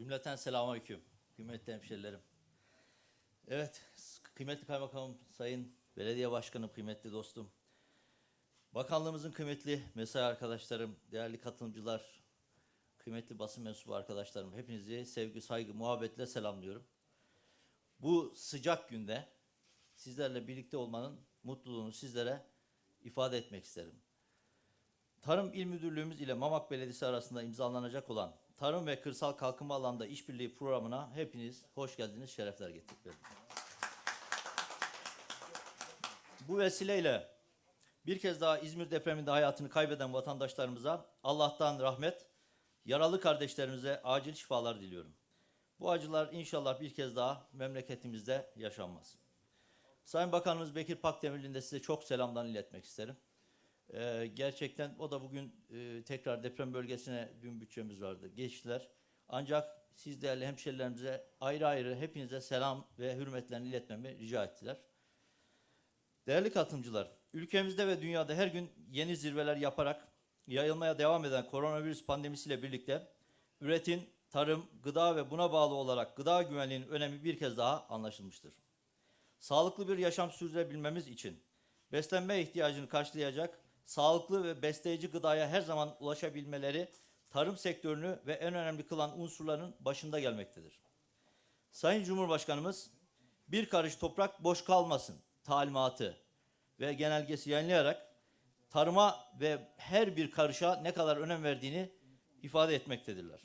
Cümleten selamünaleyküm. Kıymetli hemşerilerim. Evet, kıymetli kaymakamım, sayın belediye başkanım, kıymetli dostum. Bakanlığımızın kıymetli mesai arkadaşlarım, değerli katılımcılar, kıymetli basın mensubu arkadaşlarım, hepinizi sevgi, saygı, muhabbetle selamlıyorum. Bu sıcak günde sizlerle birlikte olmanın mutluluğunu sizlere ifade etmek isterim. Tarım İl Müdürlüğümüz ile Mamak Belediyesi arasında imzalanacak olan Tarım ve Kırsal Kalkınma Alanında İşbirliği Programı'na hepiniz hoş geldiniz, şerefler getirdiniz. Bu vesileyle bir kez daha İzmir depreminde hayatını kaybeden vatandaşlarımıza Allah'tan rahmet, yaralı kardeşlerimize acil şifalar diliyorum. Bu acılar inşallah bir kez daha memleketimizde yaşanmaz. Sayın Bakanımız Bekir Pakdemirli'nin de size çok selamdan iletmek isterim. Ee, gerçekten o da bugün e, tekrar deprem bölgesine dün bütçemiz vardı. Geçtiler. Ancak siz değerli hemşerilerimize ayrı ayrı hepinize selam ve hürmetlerini iletmemi rica ettiler. Değerli katılımcılar, ülkemizde ve dünyada her gün yeni zirveler yaparak yayılmaya devam eden koronavirüs pandemisiyle birlikte üretim, tarım, gıda ve buna bağlı olarak gıda güvenliğinin önemi bir kez daha anlaşılmıştır. Sağlıklı bir yaşam sürdürebilmemiz için beslenme ihtiyacını karşılayacak sağlıklı ve besleyici gıdaya her zaman ulaşabilmeleri tarım sektörünü ve en önemli kılan unsurların başında gelmektedir. Sayın Cumhurbaşkanımız bir karış toprak boş kalmasın talimatı ve genelgesi yayınlayarak tarıma ve her bir karışa ne kadar önem verdiğini ifade etmektedirler.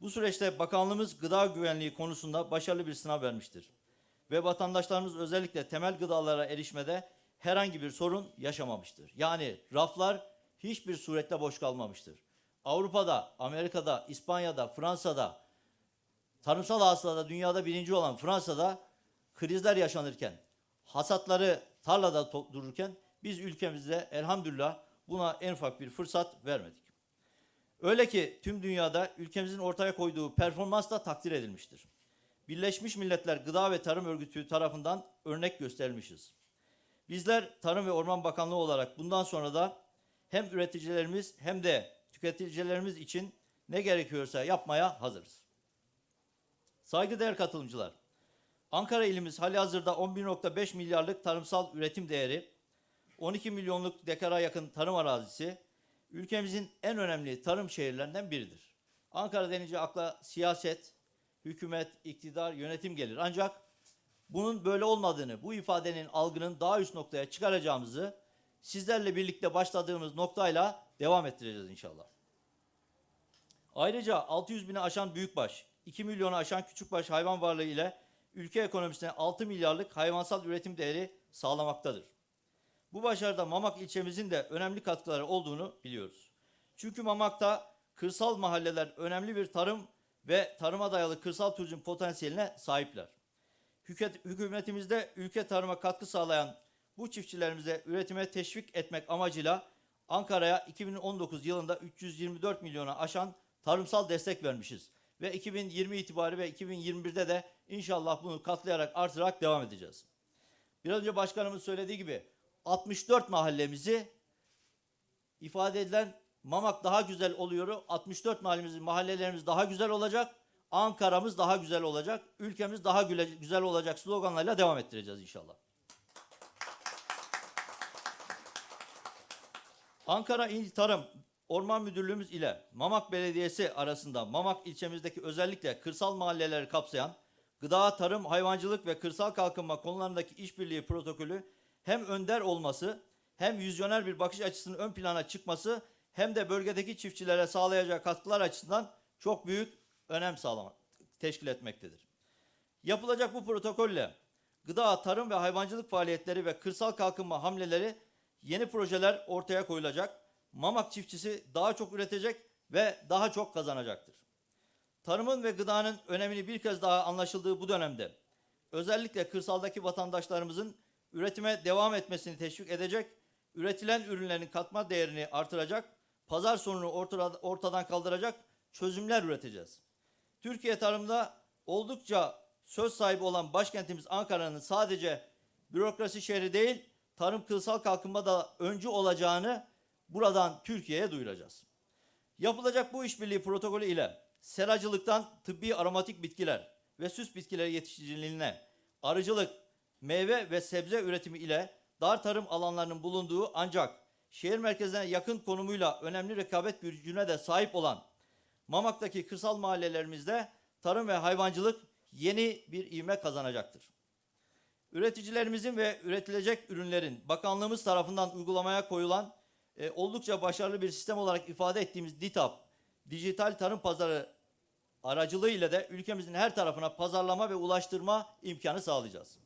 Bu süreçte bakanlığımız gıda güvenliği konusunda başarılı bir sınav vermiştir. Ve vatandaşlarımız özellikle temel gıdalara erişmede herhangi bir sorun yaşamamıştır. Yani raflar hiçbir surette boş kalmamıştır. Avrupa'da, Amerika'da, İspanya'da, Fransa'da, tarımsal hasılada dünyada birinci olan Fransa'da krizler yaşanırken, hasatları tarlada dururken biz ülkemizde elhamdülillah buna en ufak bir fırsat vermedik. Öyle ki tüm dünyada ülkemizin ortaya koyduğu performans da takdir edilmiştir. Birleşmiş Milletler Gıda ve Tarım Örgütü tarafından örnek gösterilmişiz. Bizler Tarım ve Orman Bakanlığı olarak bundan sonra da hem üreticilerimiz hem de tüketicilerimiz için ne gerekiyorsa yapmaya hazırız. Saygıdeğer katılımcılar, Ankara ilimiz halihazırda 11.5 milyarlık tarımsal üretim değeri, 12 milyonluk dekara yakın tarım arazisi, ülkemizin en önemli tarım şehirlerinden biridir. Ankara denince akla siyaset, hükümet, iktidar, yönetim gelir. Ancak bunun böyle olmadığını, bu ifadenin algının daha üst noktaya çıkaracağımızı sizlerle birlikte başladığımız noktayla devam ettireceğiz inşallah. Ayrıca 600 bini aşan büyükbaş, 2 milyonu aşan küçükbaş hayvan varlığı ile ülke ekonomisine 6 milyarlık hayvansal üretim değeri sağlamaktadır. Bu başarıda Mamak ilçemizin de önemli katkıları olduğunu biliyoruz. Çünkü Mamak'ta kırsal mahalleler önemli bir tarım ve tarıma dayalı kırsal turizm potansiyeline sahipler. Hükümetimizde ülke tarıma katkı sağlayan bu çiftçilerimize üretime teşvik etmek amacıyla Ankara'ya 2019 yılında 324 milyona aşan tarımsal destek vermişiz. Ve 2020 itibari ve 2021'de de inşallah bunu katlayarak artırarak devam edeceğiz. Biraz önce başkanımız söylediği gibi 64 mahallemizi ifade edilen Mamak daha güzel oluyor. 64 mahallemizin mahallelerimiz daha güzel olacak. Ankara'mız daha güzel olacak. Ülkemiz daha güle- güzel olacak sloganlarıyla devam ettireceğiz inşallah. Ankara İl Tarım Orman Müdürlüğümüz ile Mamak Belediyesi arasında Mamak ilçemizdeki özellikle kırsal mahalleleri kapsayan gıda, tarım, hayvancılık ve kırsal kalkınma konularındaki işbirliği protokolü hem önder olması hem vizyoner bir bakış açısının ön plana çıkması hem de bölgedeki çiftçilere sağlayacağı katkılar açısından çok büyük önem sağlamak, teşkil etmektedir. Yapılacak bu protokolle gıda, tarım ve hayvancılık faaliyetleri ve kırsal kalkınma hamleleri yeni projeler ortaya koyulacak. Mamak çiftçisi daha çok üretecek ve daha çok kazanacaktır. Tarımın ve gıdanın önemini bir kez daha anlaşıldığı bu dönemde özellikle kırsaldaki vatandaşlarımızın üretime devam etmesini teşvik edecek, üretilen ürünlerin katma değerini artıracak, pazar ortada- ortadan kaldıracak çözümler üreteceğiz. Türkiye tarımda oldukça söz sahibi olan başkentimiz Ankara'nın sadece bürokrasi şehri değil, tarım kırsal kalkınma da öncü olacağını buradan Türkiye'ye duyuracağız. Yapılacak bu işbirliği protokolü ile seracılıktan tıbbi aromatik bitkiler ve süs bitkileri yetiştiriciliğine, arıcılık, meyve ve sebze üretimi ile dar tarım alanlarının bulunduğu ancak şehir merkezine yakın konumuyla önemli rekabet gücüne de sahip olan Mamak'taki kırsal mahallelerimizde tarım ve hayvancılık yeni bir ivme kazanacaktır. Üreticilerimizin ve üretilecek ürünlerin bakanlığımız tarafından uygulamaya koyulan e, oldukça başarılı bir sistem olarak ifade ettiğimiz DİTAP, dijital tarım pazarı aracılığı ile de ülkemizin her tarafına pazarlama ve ulaştırma imkanı sağlayacağız.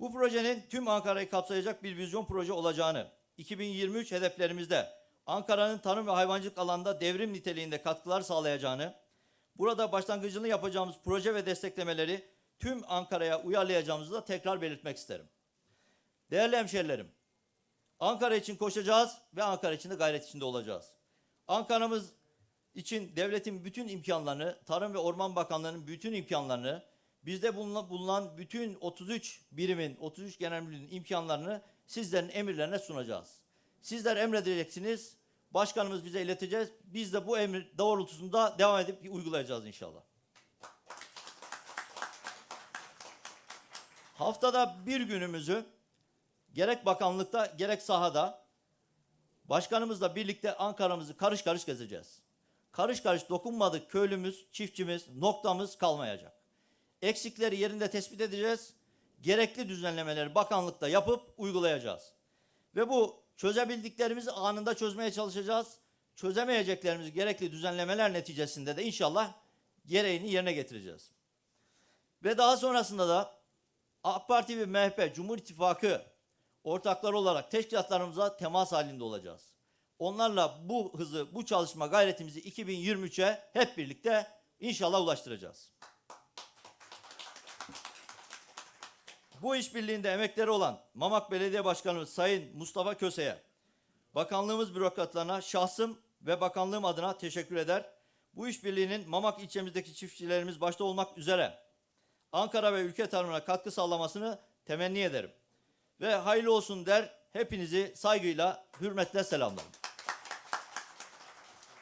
Bu projenin tüm Ankara'yı kapsayacak bir vizyon proje olacağını, 2023 hedeflerimizde Ankara'nın tarım ve hayvancılık alanında devrim niteliğinde katkılar sağlayacağını, burada başlangıcını yapacağımız proje ve desteklemeleri tüm Ankara'ya uyarlayacağımızı da tekrar belirtmek isterim. Değerli hemşerilerim, Ankara için koşacağız ve Ankara için de gayret içinde olacağız. Ankara'mız için devletin bütün imkanlarını, Tarım ve Orman Bakanlığı'nın bütün imkanlarını, bizde bulunan, bütün 33 birimin, 33 genel müdürlüğün imkanlarını sizlerin emirlerine sunacağız. Sizler emredeceksiniz, başkanımız bize ileteceğiz. Biz de bu emir doğrultusunda devam edip uygulayacağız inşallah. Haftada bir günümüzü gerek bakanlıkta gerek sahada başkanımızla birlikte Ankara'mızı karış karış gezeceğiz. Karış karış dokunmadık köylümüz, çiftçimiz, noktamız kalmayacak. Eksikleri yerinde tespit edeceğiz. Gerekli düzenlemeleri bakanlıkta yapıp uygulayacağız. Ve bu çözebildiklerimizi anında çözmeye çalışacağız. Çözemeyeceklerimizi gerekli düzenlemeler neticesinde de inşallah gereğini yerine getireceğiz. Ve daha sonrasında da AK Parti ve MHP, Cumhur İttifakı ortakları olarak teşkilatlarımıza temas halinde olacağız. Onlarla bu hızı, bu çalışma gayretimizi 2023'e hep birlikte inşallah ulaştıracağız. Bu işbirliğinde emekleri olan Mamak Belediye Başkanımız Sayın Mustafa Köse'ye, bakanlığımız bürokratlarına şahsım ve bakanlığım adına teşekkür eder. Bu işbirliğinin Mamak ilçemizdeki çiftçilerimiz başta olmak üzere Ankara ve ülke tarımına katkı sağlamasını temenni ederim. Ve hayırlı olsun der, hepinizi saygıyla, hürmetle selamlarım.